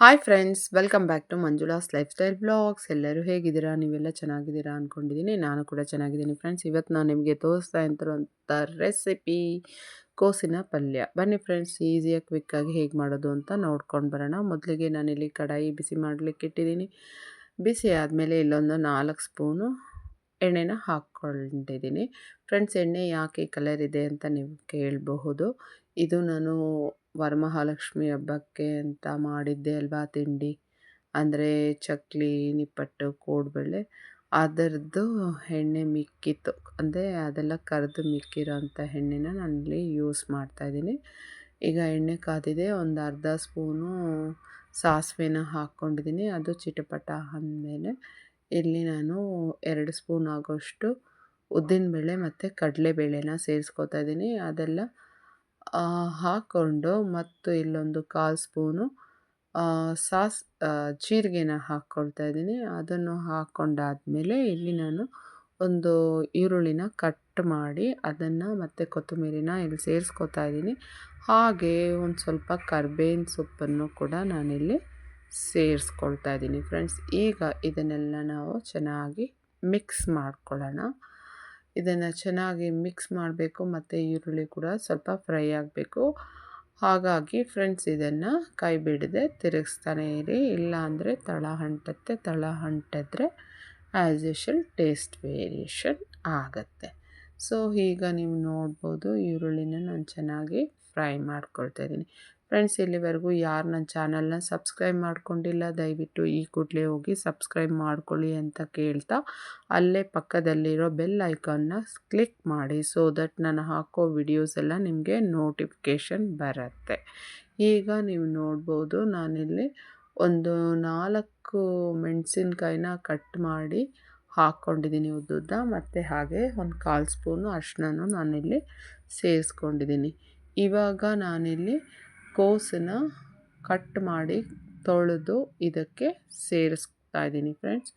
Hi friends welcome back to Manjula's lifestyle blogs ಎಲ್ಲರೂ ಹೇಗಿದ್ದೀರಾ? ನೀವೆಲ್ಲ ಚೆನ್ನಾಗಿದ್ದೀರಾ ಅಂದ್ಕೊಂಡಿದ್ದೀನಿ ನಾನು ಕೂಡ ಚೆನ್ನಾಗಿದ್ದೀನಿ ಫ್ರೆಂಡ್ಸ್ ಇವತ್ತು ನಾನು ನಿಮಗೆ ತೋರಿಸ್ತಾ ಇರುವಂಥ ರೆಸಿಪಿ ಕೋಸಿನ ಪಲ್ಯ. ಬನ್ನಿ ಫ್ರೆಂಡ್ಸ್ ಈಸಿಯಾಗಿ ಕ್ವಿಕ್ಕಾಗಿ ಹೇಗೆ ಮಾಡೋದು ಅಂತ ನೋಡ್ಕೊಂಡು ಬರೋಣ. ಮೊದಲಿಗೆ ನಾನಿಲ್ಲಿ ಕಡಾಯಿ ಬಿಸಿ ಮಾಡಲಿಕ್ಕೆ ಇಟ್ಟಿದ್ದೀನಿ. ಬಿಸಿ ಆದಮೇಲೆ ಇಲ್ಲೊಂದು ನಾಲ್ಕು ಸ್ಪೂನು ಎಣ್ಣೆನ ಹಾಕ್ಕೊಂಡಿದ್ದೀನಿ. ಫ್ರೆಂಡ್ಸ್ ಎಣ್ಣೆ ಯಾಕೆ ಕಲರ್ ಇದೆ ಅಂತ ನೀವು ಕೇಳಬಹುದು. ಇದು ನಾನು ವರಮಹಾಲಕ್ಷ್ಮಿ ಹಬ್ಬಕ್ಕೆ ಅಂತ ಮಾಡಿದ್ದೆ ಅಲ್ವಾ ತಿಂಡಿ? ಅಂದರೆ ಚಕ್ಲಿ, ನಿಪ್ಪಟ್ಟು, ಕೋಡ್ಬಳೆ, ಅದರದ್ದು ಎಣ್ಣೆ ಮಿಕ್ಕಿತ್ತು. ಅಂದರೆ ಅದೆಲ್ಲ ಕರೆದು ಮಿಕ್ಕಿರೋಂಥ ಎಣ್ಣೆನ ನಾನಿಲ್ಲಿ ಯೂಸ್ ಮಾಡ್ತಾಯಿದ್ದೀನಿ ಈಗ ಎಣ್ಣೆ ಕಾದಿದೆ, ಒಂದು ಅರ್ಧ ಸ್ಪೂನು ಸಾಸಿವೆನ ಹಾಕ್ಕೊಂಡಿದ್ದೀನಿ. ಅದು ಚಿಟಪಟ ಅಂದಮೇಲೆ ಇಲ್ಲಿ ನಾನು ಎರಡು ಸ್ಪೂನ್ ಆಗೋಷ್ಟು ಉದ್ದಿನಬೇಳೆ ಮತ್ತು ಕಡಲೆಬೇಳೆನ ಸೇರಿಸ್ಕೊತಾ ಇದ್ದೀನಿ. ಅದೆಲ್ಲ ಹಾಕ್ಕೊಂಡು ಮತ್ತು ಇಲ್ಲೊಂದು ಕಾಲು ಸ್ಪೂನು ಸಾಸ್ ಜೀರಿಗೆನ ಹಾಕ್ಕೊಳ್ತಾ ಇದ್ದೀನಿ. ಅದನ್ನು ಹಾಕ್ಕೊಂಡಾದಮೇಲೆ ಇಲ್ಲಿ ನಾನು ಒಂದು ಈರುಳ್ಳಿನ ಕಟ್ ಮಾಡಿ ಅದನ್ನು ಮತ್ತು ಕೊತ್ತಂಬರಿನ ಇಲ್ಲಿ ಸೇರಿಸ್ಕೊತಾ ಇದ್ದೀನಿ. ಹಾಗೆ ಒಂದು ಸ್ವಲ್ಪ ಕರ್ಬೇವಿನ ಸೊಪ್ಪನ್ನು ಕೂಡ ನಾನಿಲ್ಲಿ ಸೇರಿಸ್ಕೊಳ್ತಾ ಇದ್ದೀನಿ ಫ್ರೆಂಡ್ಸ್. ಈಗ ಇದನ್ನೆಲ್ಲ ನಾವು ಚೆನ್ನಾಗಿ ಮಿಕ್ಸ್ ಮಾಡ್ಕೊಳ್ಳೋಣ. ಇದನ್ನು ಚೆನ್ನಾಗಿ ಮಿಕ್ಸ್ ಮಾಡಬೇಕು ಮತ್ತು ಈರುಳ್ಳಿ ಕೂಡ ಸ್ವಲ್ಪ ಫ್ರೈ ಆಗಬೇಕು. ಹಾಗಾಗಿ ಫ್ರೆಂಡ್ಸ್ ಇದನ್ನು ಕೈ ಬಿಡದೆ ತಿರುಗಿಸ್ತಾನೆ ಇರಿ. ಇಲ್ಲ ಅಂದರೆ ತಳ ಅಂಟತ್ತೆ ತಳ ಅಂಟಿದ್ರೆ ಆ್ಯಸ್ ಯೂಶಲ್ ಟೇಸ್ಟ್ ವೇರಿಯೇಷನ್ ಆಗುತ್ತೆ. ಸೊ ಈಗ ನೀವು ನೋಡ್ಬೋದು ಈರುಳ್ಳಿನ ನಾನು ಚೆನ್ನಾಗಿ ಫ್ರೈ ಮಾಡ್ಕೊಳ್ತಾ ಇದ್ದೀನಿ. ಫ್ರೆಂಡ್ಸ್ ಇಲ್ಲಿವರೆಗೂ ಯಾರು ನನ್ನ ಚಾನಲ್ನ ಸಬ್ಸ್ಕ್ರೈಬ್ ಮಾಡ್ಕೊಂಡಿಲ್ಲ, ದಯವಿಟ್ಟು ಈ ಕೂಡಲೇ ಹೋಗಿ ಸಬ್ಸ್ಕ್ರೈಬ್ ಮಾಡ್ಕೊಳ್ಳಿ ಅಂತ ಕೇಳ್ತಾ, ಅಲ್ಲೇ ಪಕ್ಕದಲ್ಲಿರೋ ಬೆಲ್ ಐಕಾನ್ನ ಕ್ಲಿಕ್ ಮಾಡಿ ಸೊ ದಟ್ ನಾನು ಹಾಕೋ ವಿಡಿಯೋಸ್ ಎಲ್ಲ ನಿಮಗೆ ನೋಟಿಫಿಕೇಷನ್ ಬರುತ್ತೆ. ಈಗ ನೀವು ನೋಡ್ಬೋದು, ನಾನಿಲ್ಲಿ ಒಂದು ನಾಲ್ಕು ಮೆಣಸಿನ್ಕಾಯಿನ ಕಟ್ ಮಾಡಿ ಹಾಕ್ಕೊಂಡಿದ್ದೀನಿ ಉದ್ದುದ್ದ, ಮತ್ತು ಹಾಗೆ ಒಂದು ಕಾಲು ಸ್ಪೂನು ಅರ್ಶಿನೂ ನಾನಿಲ್ಲಿ ಸೇರಿಸ್ಕೊಂಡಿದ್ದೀನಿ. ಇವಾಗ ನಾನಿಲ್ಲಿ ಕೋಸನ್ನ ಕಟ್ ಮಾಡಿ ತೊಳೆದು ಇದಕ್ಕೆ ಸೇರಿಸ್ತಾ ಇದ್ದೀನಿ ಫ್ರೆಂಡ್ಸ್.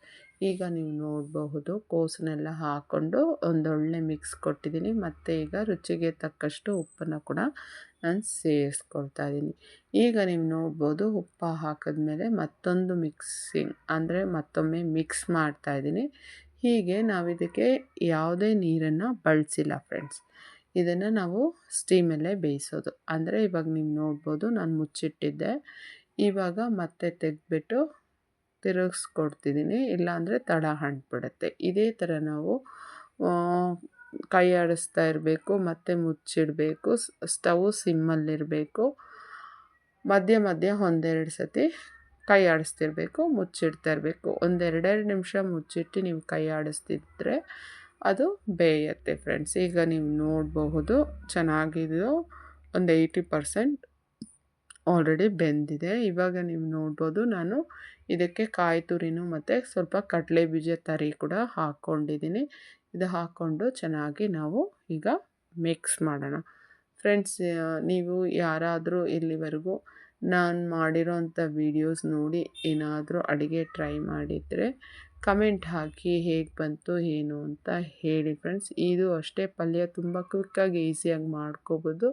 ಈಗ ನೀವು ನೋಡಬಹುದು, ಕೋಸನ್ನೆಲ್ಲ ಹಾಕ್ಕೊಂಡು ಒಂದೊಳ್ಳೆ ಮಿಕ್ಸ್ ಕೊಟ್ಟಿದ್ದೀನಿ. ಮತ್ತು ಈಗ ರುಚಿಗೆ ತಕ್ಕಷ್ಟು ಉಪ್ಪನ್ನು ಕೂಡ ನಾನು ಸೇರಿಸ್ಕೊಳ್ತಾ ಇದ್ದೀನಿ. ಈಗ ನೀವು ನೋಡ್ಬೋದು, ಉಪ್ಪು ಹಾಕಿದ್ಮೇಲೆ ಮತ್ತೊಂದು ಮಿಕ್ಸಿಂಗ್ ಅಂದರೆ ಮತ್ತೊಮ್ಮೆ ಮಿಕ್ಸ್ ಮಾಡ್ತಾ ಇದ್ದೀನಿ. ಹೀಗೆ ನಾವು ಇದಕ್ಕೆ ಯಾವುದೇ ನೀರನ್ನು ಬಳಸಿಲ್ಲ ಫ್ರೆಂಡ್ಸ್. ಇದನ್ನು ನಾವು ಸ್ಟೀಮಲ್ಲೇ ಬೇಯಿಸೋದು. ಅಂದರೆ ಇವಾಗ ನೀವು ನೋಡ್ಬೋದು ನಾನು ಮುಚ್ಚಿಟ್ಟಿದ್ದೆ. ಇವಾಗ ಮತ್ತೆ ತೆಗೆದ್ಬಿಟ್ಟು ತಿರುಗಿಸ್ಕೊಡ್ತಿದ್ದೀನಿ ಇಲ್ಲಾಂದರೆ ತಡ ಅಂಟ್ಬಿಡುತ್ತೆ ಇದೇ ಥರ ನಾವು ಕೈ ಆಡಿಸ್ತಾ ಇರಬೇಕು, ಮತ್ತು ಮುಚ್ಚಿಡಬೇಕು ಸ್ಟವ್ ಸಿಮ್ಮಲ್ಲಿರಬೇಕು. ಮಧ್ಯ ಮಧ್ಯ ಒಂದೆರಡು ಸತಿ ಕೈ ಆಡಿಸ್ತಿರ್ಬೇಕು, ಮುಚ್ಚಿಡ್ತಾ ಇರಬೇಕು. ಒಂದೆರಡೆರಡು ನಿಮಿಷ ಮುಚ್ಚಿಟ್ಟು ನೀವು ಕೈ ಆಡಿಸ್ತಿದ್ರೆ ಅದು ಬೇಯುತ್ತೆ ಫ್ರೆಂಡ್ಸ್ ಈಗ ನೀವು ನೋಡಬಹುದು ಚೆನ್ನಾಗಿದ್ದು ಒಂದು ಏಯ್ಟಿ ಪರ್ಸೆಂಟ್ ಆಲ್ರೆಡಿ ಬೆಂದಿದೆ. ಇವಾಗ ನೀವು ನೋಡ್ಬೋದು ನಾನು ಇದಕ್ಕೆ ಕಾಯಿ ತುರಿನೂ ಮತ್ತು ಸ್ವಲ್ಪ ಕಡಲೆ ಬೀಜ ತರಿ ಕೂಡ ಹಾಕ್ಕೊಂಡಿದ್ದೀನಿ ಇದು ಹಾಕ್ಕೊಂಡು ಚೆನ್ನಾಗಿ ನಾವು ಈಗ ಮಿಕ್ಸ್ ಮಾಡೋಣ. ಫ್ರೆಂಡ್ಸ್ ನೀವು ಯಾರಾದರೂ ಇಲ್ಲಿವರೆಗೂ ನಾನು ಮಾಡಿರೋಂಥ ವೀಡಿಯೋಸ್ ನೋಡಿ ಏನಾದರೂ ಅಡುಗೆ ಟ್ರೈ ಮಾಡಿದರೆ ಕಮೆಂಟ್ ಹಾಕಿ ಹೇಗೆ ಬಂತು, ಏನು ಅಂತ ಹೇಳಿ ಫ್ರೆಂಡ್ಸ್ ಇದು ಅಷ್ಟೇ, ಪಲ್ಯ ತುಂಬ ಕ್ವಿಕ್ಕಾಗಿ ಈಸಿಯಾಗಿ ಮಾಡ್ಕೋಬೋದು.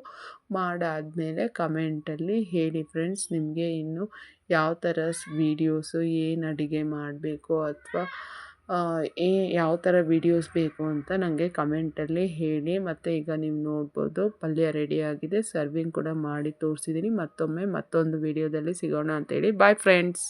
ಮಾಡಾದಮೇಲೆ ಕಮೆಂಟಲ್ಲಿ ಹೇಳಿ ಫ್ರೆಂಡ್ಸ್ ನಿಮಗೆ ಇನ್ನು ಯಾವ ಥರ ವೀಡಿಯೋಸು ಏನು ಅಡುಗೆ ಮಾಡಬೇಕು ಅಥವಾ ಏ, ಯಾವ ಥರ ವೀಡಿಯೋಸ್ ಬೇಕು ಅಂತ ನನಗೆ ಕಮೆಂಟಲ್ಲಿ ಹೇಳಿ. ಮತ್ತು ಈಗ ನೀವು ನೋಡ್ಬೋದು, ಪಲ್ಯ ರೆಡಿಯಾಗಿದೆ ಸರ್ವಿಂಗ್ ಕೂಡ ಮಾಡಿ ತೋರಿಸಿದ್ದೀನಿ ಮತ್ತೊಮ್ಮೆ ಮತ್ತೊಂದು ವೀಡಿಯೋದಲ್ಲಿ ಸಿಗೋಣ ಅಂತೇಳಿ ಬಾಯ್ ಫ್ರೆಂಡ್ಸ್